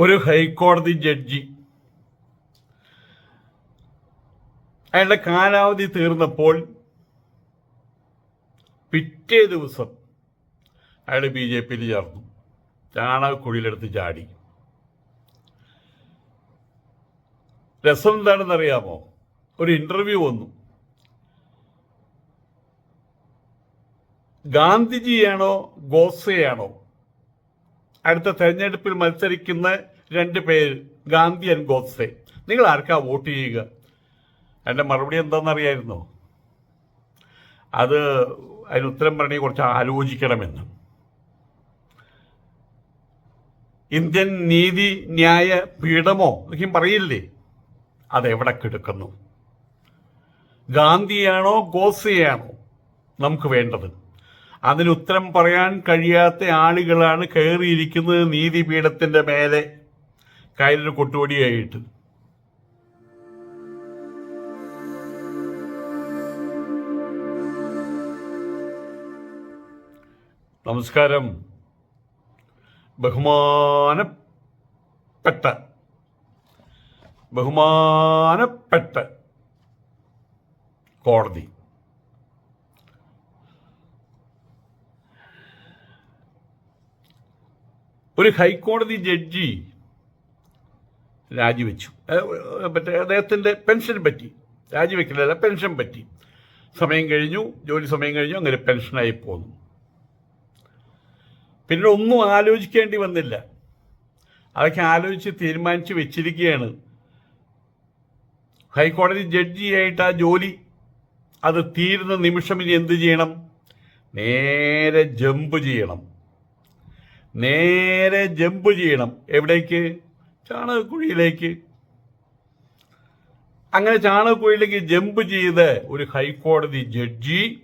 ഒരു ഹൈക്കോടതി ജഡ്ജി. അയാളുടെ കാലാവധി തീർന്നപ്പോൾ പിറ്റേ ദിവസം അയാൾ ബി ജെ പിയിൽ ചേർന്നു. ചാണകക്കുഴിയിലെടുത്ത് ചാടി. രസം എന്താണെന്ന് അറിയാമോ ഒരു ഇന്റർവ്യൂ വന്നു. ഗാന്ധിജിയാണോ ഗോസയാണോ അടുത്ത തെരഞ്ഞെടുപ്പിൽ മത്സരിക്കുന്ന രണ്ട് പേര് ഗാന്ധി ആൻഡ് നിങ്ങൾ ആർക്കാ വോട്ട് ചെയ്യുക? എന്റെ മറുപടി എന്താണെന്നറിയായിരുന്നോ? അത് അതിന് ഉത്തരം പറഞ്ഞ കുറച്ച് ആലോചിക്കണമെന്ന്. ഇന്ത്യൻ നീതി ന്യായ പീഠമോ എന്നൊക്കെയും പറയില്ലേ? അതെവിടെ കിടക്കുന്നു? ഗാന്ധിയാണോ ഗോസെയാണോ നമുക്ക് വേണ്ടത്? അതിന് ഉത്തരം പറയാൻ കഴിയാത്ത ആളുകളാണ് കയറിയിരിക്കുന്നത് നീതിപീഠത്തിന്റെ മേലെ. കയറിന് കൊട്ടുപടിയായിട്ട്. നമസ്കാരം. ബഹുമാനപ്പെട്ട ബഹുമാനപ്പെട്ട കോടതി. ഒരു ഹൈക്കോടതി ജഡ്ജി രാജിവെച്ചു. മറ്റേ അദ്ദേഹത്തിന്റെ പെൻഷൻ പറ്റി രാജിവെക്കില്ല പെൻഷൻ പറ്റി. സമയം കഴിഞ്ഞു ജോലി സമയം കഴിഞ്ഞു അങ്ങനെ പെൻഷനായി പോന്നു. പിന്നെ ഒന്നും ആലോചിക്കേണ്ടി വന്നില്ല. അതൊക്കെ ആലോചിച്ച് തീരുമാനിച്ച് വെച്ചിരിക്കുകയാണ്. ഹൈക്കോടതി ജഡ്ജിയായിട്ട് ആ ജോലി അത് തീരുന്ന നിമിഷം ഇനി എന്ത് ചെയ്യണം? നേരെ ജമ്പ് ചെയ്യണം. നേരെ ജമ്പ് ചെയ്യണം. എവിടേക്ക്? ചാണകക്കുഴിയിലേക്ക്. അങ്ങനെ ചാണകക്കുഴിയിലേക്ക് ജമ്പ് ചെയ്ത് ഒരു ഹൈക്കോടതി ജഡ്ജി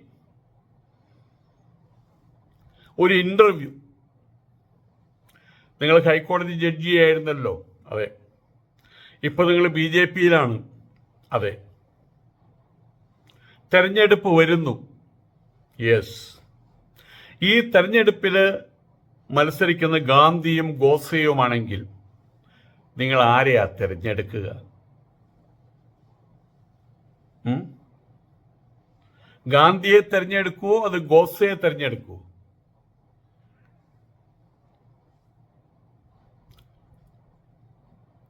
ഒരു ഇന്റർവ്യൂ. നിങ്ങൾ ഹൈക്കോടതി ജഡ്ജി ആയിരുന്നല്ലോ അതെ. ഇപ്പൊ നിങ്ങൾ ബി ജെ പിയിലാണ്. അതെ. തെരഞ്ഞെടുപ്പ് വരുന്നു. യെസ്. ഈ തെരഞ്ഞെടുപ്പിൽ മത്സരിക്കുന്ന ഗാന്ധിയും ഗോസയുമാണെങ്കിൽ നിങ്ങൾ ആരെയാ തിരഞ്ഞെടുക്കുക? ഗാന്ധിയെ തിരഞ്ഞെടുക്കുവോ അത് ഗോസയെ തിരഞ്ഞെടുക്കുവോ?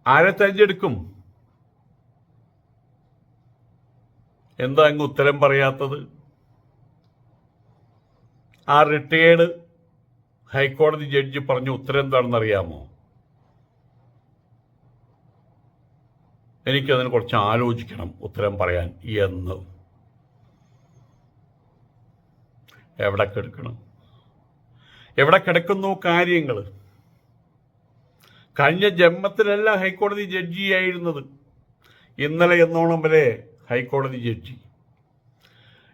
ആരെ തിരഞ്ഞെടുക്കും? എന്താ അങ്ങ് ഉത്തരം പറയാത്തത്? ആ റിട്ടയേർഡ് ഹൈക്കോടതി ജഡ്ജി പറഞ്ഞ ഉത്തരം എന്താണെന്ന് അറിയാമോ എനിക്കതിന് കുറച്ച് ആലോചിക്കണം ഉത്തരം പറയാൻ എന്ന്. എവിടെ കിടക്കണം? എവിടെ കിടക്കുന്നു കാര്യങ്ങൾ? കഴിഞ്ഞ ജന്മത്തിലല്ല ഹൈക്കോടതി ജഡ്ജിയായിരുന്നത് ഇന്നലെ എന്നോണം വരെ ഹൈക്കോടതി ജഡ്ജി.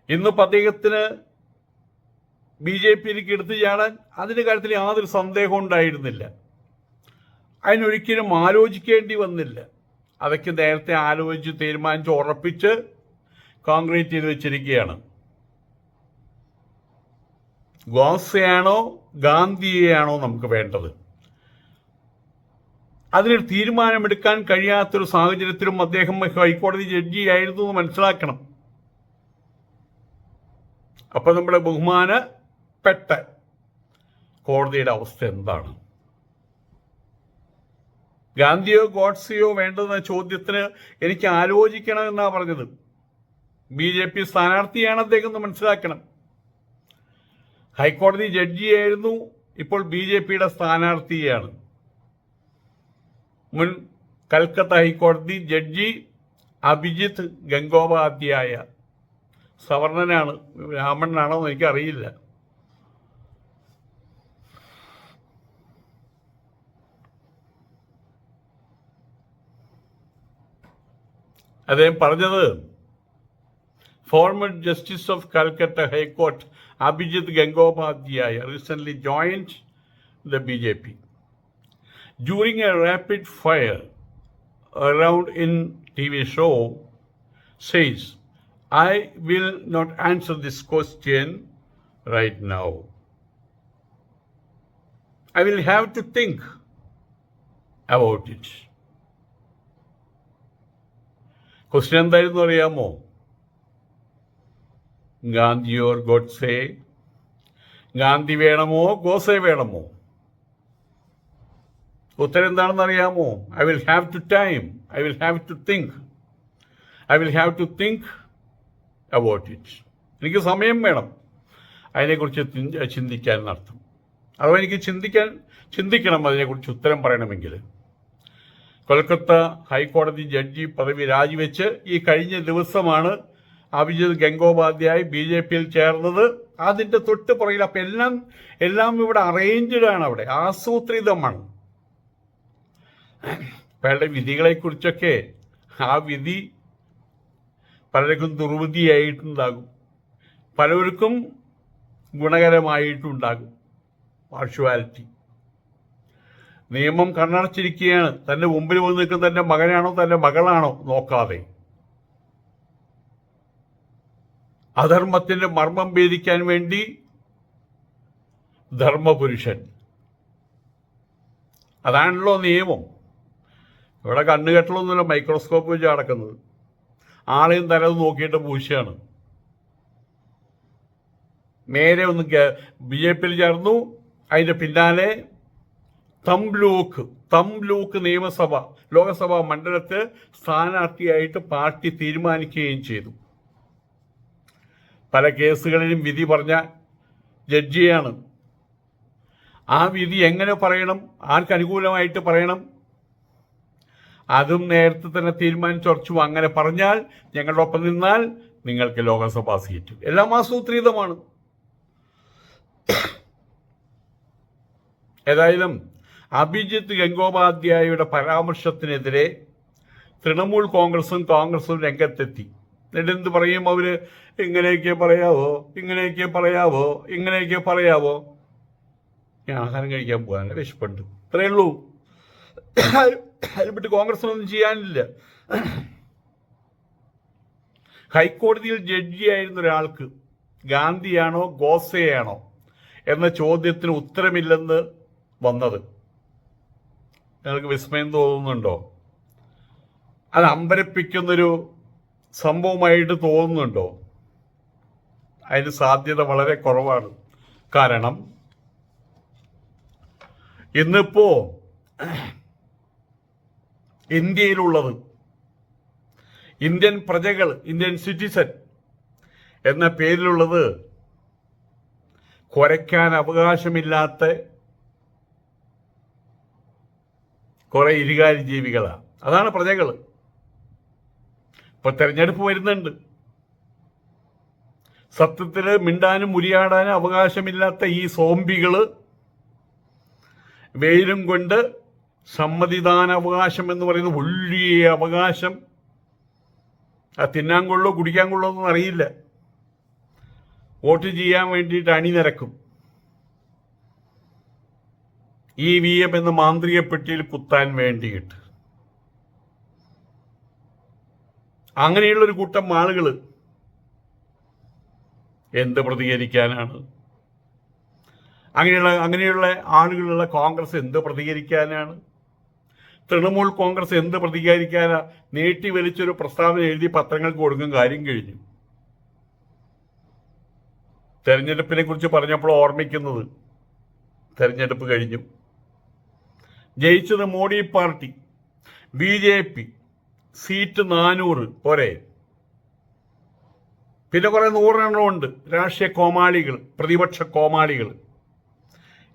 ഇന്നിപ്പോൾ അദ്ദേഹത്തിന് ബി ജെ പിയിലേക്ക് എടുത്തു ചാടാൻ അതിന്റെ കാര്യത്തിൽ യാതൊരു സന്ദേഹവും ഉണ്ടായിരുന്നില്ല. അതിനൊരിക്കലും ആലോചിക്കേണ്ടി വന്നില്ല. അവയ്ക്ക് നേരത്തെ ആലോചിച്ച് തീരുമാനിച്ച് ഉറപ്പിച്ച് കോൺക്രീറ്റ് ചെയ്ത് വെച്ചിരിക്കുകയാണ്. ഗോസയാണോ ഗാന്ധിയെയാണോ നമുക്ക് വേണ്ടത്? അതിനൊരു തീരുമാനമെടുക്കാൻ കഴിയാത്തൊരു സാഹചര്യത്തിലും അദ്ദേഹം ഹൈക്കോടതി ജഡ്ജിയായിരുന്നു എന്ന് മനസ്സിലാക്കണം. അപ്പൊ നമ്മുടെ ബഹുമാനപ്പെട്ട കോടതിയുടെ അവസ്ഥ എന്താണ്? ഗാന്ധിയോ ഗോഡ്സിയോ വേണ്ടെന്ന ചോദ്യത്തിന് എനിക്ക് ആലോചിക്കണം എന്നാ പറഞ്ഞത്. ബി ജെ പി സ്ഥാനാർത്ഥിയാണ് അദ്ദേഹം എന്ന് മനസ്സിലാക്കണം. ഹൈക്കോടതി ജഡ്ജിയായിരുന്നു ഇപ്പോൾ ബി ജെ പിയുടെ സ്ഥാനാർത്ഥിയാണ്. മുൻ കൽക്കത്ത ഹൈക്കോടതി ജഡ്ജി അഭിജിത്ത് ഗംഗോപാധ്യായ സവർണനാണ് രാമണനാണോ എന്ന് എനിക്കറിയില്ല. അദ്ദേഹം പറഞ്ഞത് former justice of Calcutta high court Abhijit Gangopadhyay recent joined the B J P during a rapid fire around in TV show says, I will not answer this question right now. I will have to think. about it. Question എന്തായിരുന്നു അറിയാമോ? Gandhi or Godse? Gandhi വേണമോ Gosse വേണമോ? ഉത്തരം എന്താണെന്ന് അറിയാമോ? I will have to time I will have to think I will have to think about it എനിക്ക് സമയം വേണം. അതിനെക്കുറിച്ച് ചിന്തിക്കാൻ എന്നർത്ഥം. അഥവാ എനിക്ക് ചിന്തിക്കാൻ ചിന്തിക്കണം അതിനെക്കുറിച്ച് ഉത്തരം പറയണമെങ്കിൽ. കൊൽക്കത്ത ഹൈക്കോടതി ജഡ്ജി പദവി രാജിവെച്ച് ഈ കഴിഞ്ഞ ദിവസമാണ് അഭിജിത് ഗംഗോപാധ്യായ് ബി ജെ പിയിൽ ചേർന്നത്. അതിന്റെ തൊട്ട് പുറകിൽ അപ്പം എല്ലാം എല്ലാം ഇവിടെ അറേഞ്ച്ഡ് ആണ് അവിടെ. ആസൂത്രിതമാണ്. അയാളുടെ വിധികളെക്കുറിച്ചൊക്കെ ആ വിധി പലർക്കും ദുർവിധിയായിട്ടുണ്ടാകും. പലർക്കും ഗുണകരമായിട്ടുണ്ടാകും. പാർഷ്വാലിറ്റി നിയമം കണ്ണടച്ചിരിക്കുകയാണ്. തന്റെ മുമ്പിൽ വന്ന് നിൽക്കുന്ന തന്റെ മകനാണോ തന്റെ മകളാണോ നോക്കാതെ. അധർമ്മത്തിന്റെ മർമ്മം ഭേദിക്കാൻ വേണ്ടി ധർമ്മപുരുഷൻ. അതാണല്ലോ നിയമം. ഇവിടെ കണ്ണുകെട്ടലൊന്നുമില്ല മൈക്രോസ്കോപ്പ് വെച്ച് നടക്കുന്നത്. ആളെയും തലത് നോക്കിയിട്ട് പൂശയാണ്. നേരെ ഒന്ന് ബി ജെ പിയിൽ ചേർന്നു. അതിന്റെ പിന്നാലെ തംലൂക്ക് തംലൂക്ക് നിയമസഭ ലോകസഭാ മണ്ഡലത്തിൽ സ്ഥാനാർത്ഥിയായിട്ട് പാർട്ടി തീരുമാനിക്കുകയും ചെയ്തു. പല കേസുകളിലും വിധി പറഞ്ഞ ജഡ്ജിയാണ്. ആ വിധി എങ്ങനെ പറയണം? ആർക്ക് അനുകൂലമായിട്ട് പറയണം? അതും നേരത്തെ തന്നെ തീരുമാനിച്ചുറച്ചു അങ്ങനെ പറഞ്ഞാൽ ഞങ്ങളുടെ ഒപ്പം നിന്നാൽ നിങ്ങൾക്ക് ലോകസഭാ സീറ്റ്. എല്ലാം ആസൂത്രിതമാണ്. ഏതായാലും അഭിജിത്ത് ഗംഗോപാധ്യായയുടെ പരാമർശത്തിനെതിരെ തൃണമൂൽ കോൺഗ്രസും കോൺഗ്രസും രംഗത്തെത്തി. എന്നിട്ട് എന്ത് പറയും അവർ? ഇങ്ങനെയൊക്കെ പറയാവോ? ഇങ്ങനെയൊക്കെ പറയാവോ? ഇങ്ങനെയൊക്കെ പറയാവോ? ഞാൻ ആഹാരം കഴിക്കാൻ പോകാനല്ല വിശപ്പുണ്ട്. ഇത്രയേ ഉള്ളൂ. അതിൽപ്പെട്ട് കോൺഗ്രസിനൊന്നും ചെയ്യാനില്ല. ഹൈക്കോടതിയിൽ ജഡ്ജിയായിരുന്ന ഒരാൾക്ക് ഗാന്ധിയാണോ ഗോസയാണോ എന്ന ചോദ്യത്തിന് ഉത്തരമില്ലെന്ന് വന്നത്. നിങ്ങൾക്ക് വിസ്മയം തോന്നുന്നുണ്ടോ? അത് അമ്പരപ്പിക്കുന്നൊരു സംഭവമായിട്ട് തോന്നുന്നുണ്ടോ? അതിന് സാധ്യത വളരെ കുറവാണ്. കാരണം ഇന്നിപ്പോ ഇന്ത്യയിലുള്ളത് ഇന്ത്യൻ പ്രജകൾ ഇന്ത്യൻ സിറ്റിസൺ എന്ന പേരിലുള്ളത് കുറയ്ക്കാൻ അവകാശമില്ലാത്ത കുറെ ഇരുകാരി ജീവികളാണ് അതാണ് പ്രജകൾ ഇപ്പൊ തെരഞ്ഞെടുപ്പ് വരുന്നുണ്ട്. സത്യത്തിൽ മിണ്ടാനും ഉരിയാടാനും അവകാശമില്ലാത്ത ഈ സോംബികൾ വെയിലും കൊണ്ട് സമ്മതിദാന അവകാശം എന്ന് പറയുന്ന വലിയ അവകാശം. ആ തിന്നാൻ കൊള്ളോ കുടിക്കാൻ കൊള്ളോ ഒന്നും അറിയില്ല. വോട്ട് ചെയ്യാൻ വേണ്ടിയിട്ട് അണിനിരക്കും. ഇ വി എം എന്ന മാന്ത്രിക പെട്ടിയിൽ കുത്താൻ വേണ്ടിയിട്ട്. അങ്ങനെയുള്ള ഒരു കൂട്ടം ആളുകൾ എന്ത് പ്രതികരിക്കാനാണ്? അങ്ങനെയുള്ള അങ്ങനെയുള്ള ആളുകളുള്ള കോൺഗ്രസ് എന്ത് പ്രതികരിക്കാനാണ്? തൃണമൂൽ കോൺഗ്രസ് എന്ത് പ്രതികരിക്കാനാ? നീട്ടി വലിച്ചൊരു പ്രസ്താവന എഴുതി പത്രങ്ങൾക്ക് കൊടുക്കും കാര്യം കഴിഞ്ഞു. തെരഞ്ഞെടുപ്പിനെ കുറിച്ച് പറഞ്ഞപ്പോൾ ഓർമ്മിക്കുന്നത് തെരഞ്ഞെടുപ്പ് കഴിഞ്ഞു. ജയിച്ചത് Modi party B J P seat നാനൂറ് പോരെ? പിന്നെ കുറെ നൂറെണ്ണമുണ്ട് രാഷ്ട്രീയ കോമാളികൾ പ്രതിപക്ഷ കോമാളികൾ.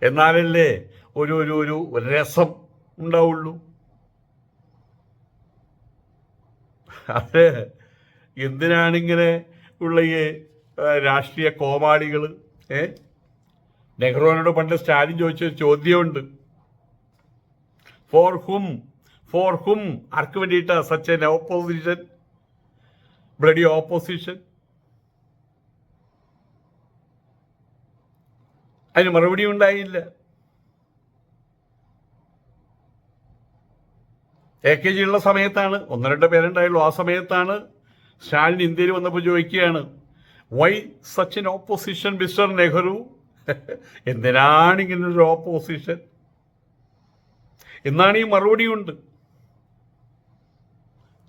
എന്നാലല്ലേ ഒരു ഒരു ഒരു രസം ഉണ്ടാവുള്ളൂ? അത് എന്തിനാണിങ്ങനെ ഉള്ള ഈ രാഷ്ട്രീയ കോമാളികൾ ഏ? നെഹ്റുവിനോട് പണ്ട് സ്റ്റാലിൻ ചോദിച്ച ചോദ്യമുണ്ട്. ഫോർ ഹും ഫോർ ഹും ആർക്ക് വേണ്ടിയിട്ട് such an opposition bloody opposition അതിന് മറുപടി ഉണ്ടായില്ല. എ കെ ജി ഉള്ള സമയത്താണ് ഒന്ന് രണ്ട് പേരുണ്ടായുള്ളൂ. ആ സമയത്താണ് സ്റ്റാലിൻ ഇന്ത്യയിൽ വന്നപ്പോൾ ചോദിക്കുകയാണ് why such an opposition mister Nehru എന്തിനാണ് ഇങ്ങനെ ഒരു ഓപ്പോസിഷൻ എന്നാണ് ഈ മറുപടിയുണ്ട്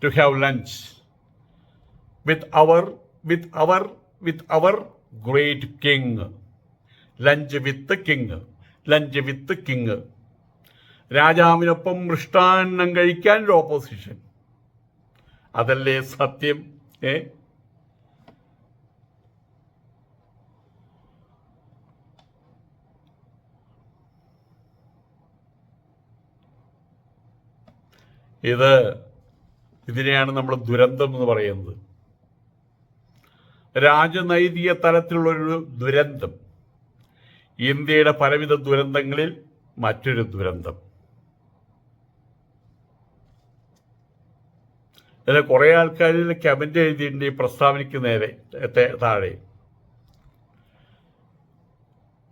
to have lunch with our with our with our great king lunch with king lunch with king രാജാവിനൊപ്പം മൃഷ്ടാന്നം കഴിക്കാൻ ഒരു ഓപ്പോസിഷൻ അതല്ലേ സത്യം? ഏ? ഇത് ഇതിനെയാണ് നമ്മൾ ദുരന്തം എന്ന് പറയുന്നത്. രാജനൈതിക തലത്തിലുള്ളൊരു ദുരന്തം. ഇന്ത്യയുടെ പലവിധ ദുരന്തങ്ങളിൽ മറ്റൊരു ദുരന്തം. ഇതിൽ കുറേ ആൾക്കാരിൽ കമന്റ് എഴുതിയിട്ടുണ്ട് ഈ പ്രസ്താവനയ്ക്ക് നേരെ താഴെ.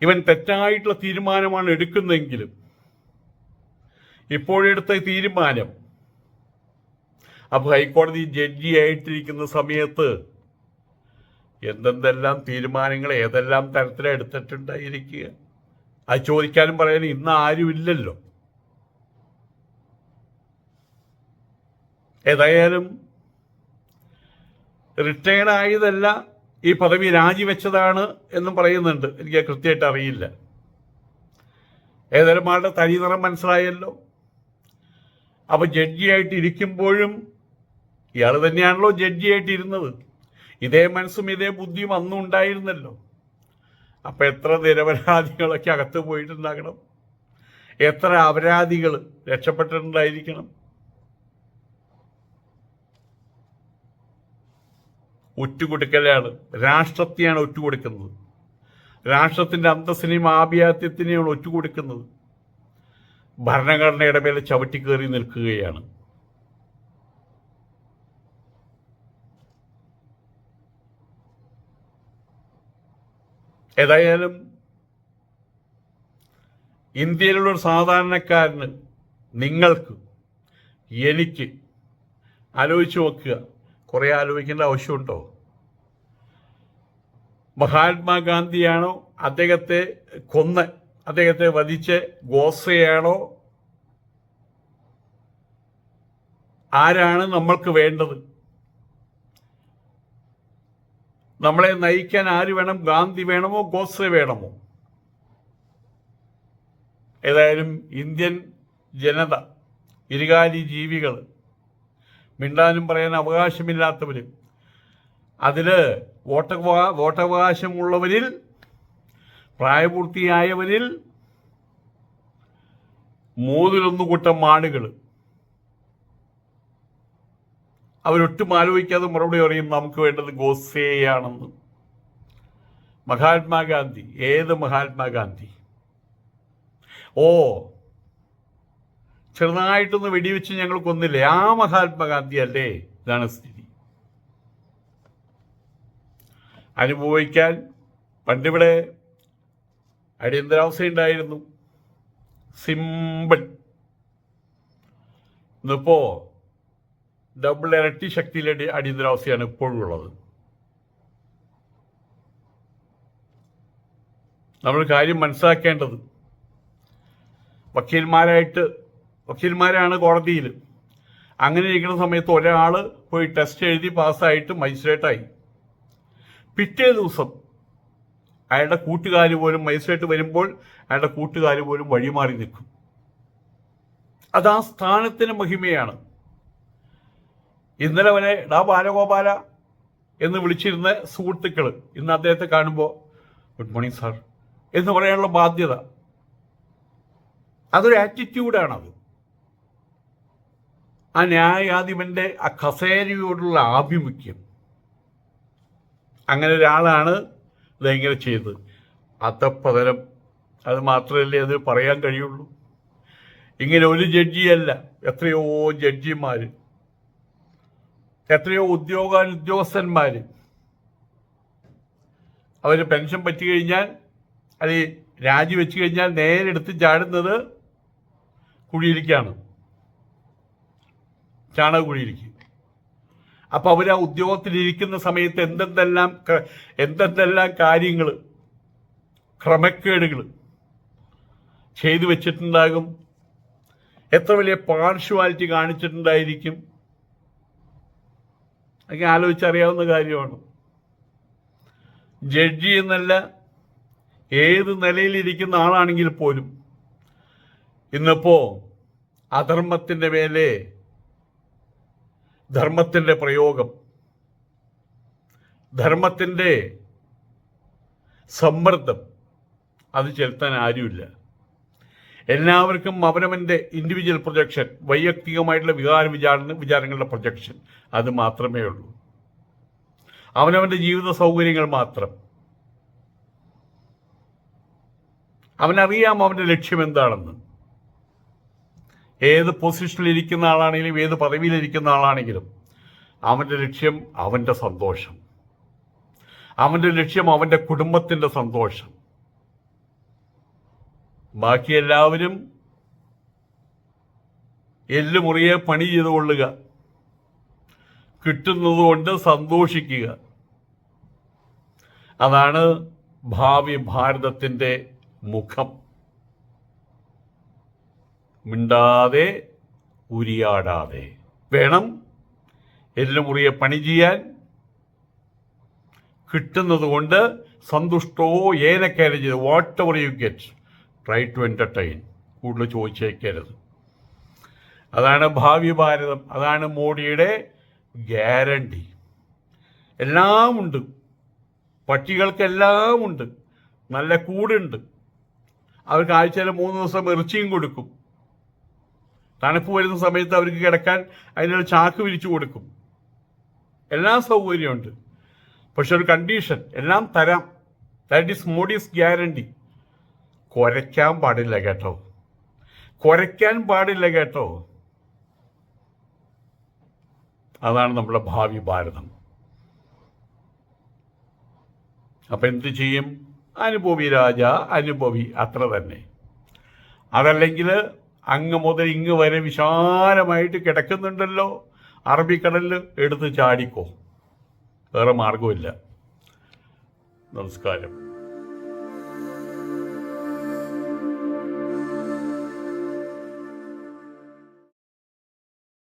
ഇവൻ തെറ്റായിട്ടുള്ള തീരുമാനമാണ് എടുക്കുന്നതെങ്കിലും ഇപ്പോഴെടുത്ത തീരുമാനം അപ്പോൾ ഹൈക്കോടതി ജഡ്ജി ആയിട്ടിരിക്കുന്ന സമയത്ത് എന്തെന്തെല്ലാം തീരുമാനങ്ങൾ ഏതെല്ലാം തരത്തിലെടുത്തിട്ടുണ്ടായിരിക്കുക അത് ചോദിക്കാനും പറയാനും ഇന്ന് ആരുമില്ലല്ലോ. ഏതായാലും റിട്ടയർഡ് ആയതല്ല ഈ പദവി രാജിവെച്ചതാണ് എന്നും പറയുന്നുണ്ട്. എനിക്ക് കൃത്യമായിട്ട് അറിയില്ല. ഏതായാലും ആളുടെ തനിനിറം മനസ്സിലായല്ലോ. അപ്പൊ ജഡ്ജിയായിട്ട് ഇരിക്കുമ്പോഴും ഇയാൾ തന്നെയാണല്ലോ ജഡ്ജിയായിട്ടിരുന്നത് ഇതേ മനസ്സും ഇതേ ബുദ്ധിയും അന്നും ഉണ്ടായിരുന്നല്ലോ. അപ്പൊ എത്ര നിരപരാധികളൊക്കെ അകത്ത് പോയിട്ടുണ്ടാകണം? എത്ര അപരാധികൾ രക്ഷപ്പെട്ടിട്ടുണ്ടായിരിക്കണം? ഒറ്റുകൊടുക്കലാണ് രാഷ്ട്രത്തെയാണ് ഒറ്റുകൊടുക്കുന്നത്. രാഷ്ട്രത്തിന്റെ അന്തസ്സിനെയും ആഭിയാത്യത്തിനെയാണ് ഒറ്റുകൊടുക്കുന്നത്. ഭരണഘടനയുടെ മേലെ ചവിട്ടിക്കേറി നിൽക്കുകയാണ്. ഏതായാലും ഇന്ത്യയിലുള്ള ഒരു സാധാരണക്കാരന് നിങ്ങൾക്ക് എനിക്ക് ആലോചിച്ച് നോക്കുക. കുറേ ആലോചിക്കേണ്ട ആവശ്യമുണ്ടോ? മഹാത്മാഗാന്ധിയാണോ? അദ്ദേഹത്തെ കൊന്ന് അദ്ദേഹത്തെ വധിച്ച് ഗോസയാണോ? ആരാണ് നമ്മൾക്ക് വേണ്ടത്? നമ്മളെ നയിക്കാൻ ആര് വേണം? ഗാന്ധി വേണമോ? ഗോസെ വേണമോ? ഏതായാലും ഇന്ത്യൻ ജനത ഇരുകാലി ജീവികൾ മിണ്ടാനും പറയാൻ അവകാശമില്ലാത്തവരും അതിൽ വോട്ടവകാ വോട്ടവകാശമുള്ളവരിൽ പ്രായപൂർത്തിയായവരിൽ മൂന്നിലൊന്നു കൂട്ടം ആളുകൾ അവരൊട്ടും ആലോചിക്കാതെ മറുപടി പറയും നമുക്ക് വേണ്ടത് ഗോസേയാണെന്ന്. മഹാത്മാഗാന്ധി ഏത് മഹാത്മാഗാന്ധി? ഓ ചെറുതായിട്ടൊന്ന് വെടിവെച്ച് ഞങ്ങൾ കൊന്നില്ലേ? ആ മഹാത്മാഗാന്ധി അല്ലേ? ഇതാണ് സ്ഥിതി. അനുഭവിക്കാൻ പണ്ടിവിടെ അടിയന്തരാവസ്ഥ ഉണ്ടായിരുന്നു. സിമ്പിൾ. ഇന്നിപ്പോ ഡബിൾ ഇരട്ടി ശക്തിയിലെ അടി- അടിയന്തരാവസ്ഥയാണ് ഇപ്പോഴും ഉള്ളത്. നമ്മൾ കാര്യം മനസ്സിലാക്കേണ്ടത് വക്കീൽമാരായിട്ട് വക്കീൽമാരാണ് കോടതിയിൽ. അങ്ങനെ ഇരിക്കുന്ന സമയത്ത് ഒരാൾ പോയി ടെസ്റ്റ് എഴുതി പാസ്സായിട്ട് മജിസ്ട്രേറ്റായി. പിറ്റേ ദിവസം അയാളുടെ കൂട്ടുകാർ പോലും മജിസ്ട്രേറ്റ് വരുമ്പോൾ അയാളുടെ കൂട്ടുകാർ പോലും വഴിമാറി നിൽക്കും. അത് ആ സ്ഥാനത്തിന് മഹിമയാണ്. ഇന്നലെ വരെ ഡാ ബാലഗോപാല എന്ന് വിളിച്ചിരുന്ന സുഹൃത്തുക്കൾ ഇന്ന് അദ്ദേഹത്തെ കാണുമ്പോൾ ഗുഡ് മോർണിംഗ് സാർ എന്ന് പറയാനുള്ള ബാധ്യത. അതൊരു ആറ്റിറ്റ്യൂഡാണത് ആ ന്യായാധിപന്റെ ആ കസേരയോടുള്ള ആഭിമുഖ്യം. അങ്ങനെ ഒരാളാണ് ഇതെങ്ങനെ ചെയ്തത്. അധപ്പതനം അത് മാത്രമല്ലേ അത് പറയാൻ കഴിയുള്ളൂ. ഇങ്ങനെ ഒരു ജഡ്ജിയല്ല എത്രയോ ജഡ്ജിമാർ എത്രയോ ഉദ്യോഗ ഉദ്യോഗസ്ഥന്മാർ അവർ പെൻഷൻ പറ്റി കഴിഞ്ഞാൽ അത് രാജിവെച്ച് കഴിഞ്ഞാൽ നേരെ എടുത്ത് ചാടുന്നത് ചാണക ചാണകക്കുഴിയിലേക്ക് അപ്പൊ അവർ ആ ഉദ്യോഗത്തിലിരിക്കുന്ന സമയത്ത് എന്തെന്തെല്ലാം എന്തെന്തെല്ലാം കാര്യങ്ങൾ ക്രമക്കേടുകൾ ചെയ്തു വെച്ചിട്ടുണ്ടാകും? എത്ര വലിയ പാർഷ്വാലിറ്റി കാണിച്ചിട്ടുണ്ടായിരിക്കും? അതൊക്കെ ആലോചിച്ചറിയാവുന്ന കാര്യമാണ്. ജഡ്ജി എന്നല്ല ഏത് നിലയിലിരിക്കുന്ന ആളാണെങ്കിൽ പോലും ഇന്നിപ്പോ അധർമ്മത്തിന്റെ മേലെ ധർമ്മത്തിന്റെ പ്രയോഗം ധർമ്മത്തിന്റെ സമ്മർദ്ദം അത് ചെലുത്താൻ ആരുമില്ല. എല്ലാവർക്കും അവനവന്റെ ഇൻഡിവിജ്വൽ പ്രൊജക്ഷൻ വൈയക്തികമായിട്ടുള്ള വികാര വിചാരണ വിചാരങ്ങളുടെ പ്രൊജക്ഷൻ അത് മാത്രമേ ഉള്ളൂ. അവനവന്റെ ജീവിത സൗകര്യങ്ങൾ മാത്രം. അവനറിയാം അവന്റെ ലക്ഷ്യം എന്താണെന്ന്. ഏത് പൊസിഷനിൽ ഇരിക്കുന്ന ആളാണെങ്കിലും ഏത് പദവിയിലിരിക്കുന്ന ആളാണെങ്കിലും അവന്റെ ലക്ഷ്യം അവന്റെ സന്തോഷം. അവന്റെ ലക്ഷ്യം അവന്റെ കുടുംബത്തിന്റെ സന്തോഷം. ബാക്കി എല്ലാവരും എല്ലുമുറിയെ പണി ചെയ്തുകൊള്ളുക കിട്ടുന്നതുകൊണ്ട് സന്തോഷിക്കുക. അതാണ് ഭാവി ഭാരതത്തിന്റെ മുഖം. മിണ്ടാതെ ഉരിയാടാതെ. വേണം എല്ലുമുറിയെ പണി ചെയ്യാൻ. കിട്ടുന്നതുകൊണ്ട് സന്തുഷ്ടോ ഏനക്കാരം ചെയ്ത്. Whatever you get try to entertain കൂടുതൽ ചോദിച്ചേക്കരുത്. അതാണ് ഭാവി ഭാരതം. അതാണ് മോഡിയുടെ ഗ്യാരണ്ടി. എല്ലാം ഉണ്ട്. ഉണ്ട്. നല്ല കൂടുണ്ട്. അവർക്ക് ആഴ്ചയിൽ മൂന്ന് ദിവസം ഇറച്ചിയും കൊടുക്കും. തണുപ്പ് വരുന്ന സമയത്ത് അവർക്ക് കിടക്കാൻ അതിനുള്ള ചാക്ക് വിരിച്ചു കൊടുക്കും. എല്ലാ സൗകര്യമുണ്ട്. പക്ഷെ ഒരു കണ്ടീഷൻ എല്ലാം തരാം. ദാറ്റ് ഈസ് മോഡീസ് ഗ്യാരണ്ടി കുരയ്ക്കാൻ പാടില്ല കേട്ടോ. കുരയ്ക്കാൻ പാടില്ല കേട്ടോ. അതാണ് നമ്മുടെ ഭാവി ഭാരതം. അപ്പം എന്ത് ചെയ്യും? അനുഭവി രാജ അനുഭവി അത്ര തന്നെ. അതല്ലെങ്കിൽ അങ്ങ് മുതൽ ഇങ്ങ് വരെ വിശാലമായിട്ട് കിടക്കുന്നുണ്ടല്ലോ. അറബിക്കടലിൽ എടുത്ത് ചാടിക്കോ. വേറെ മാർഗമില്ല നമസ്കാരം.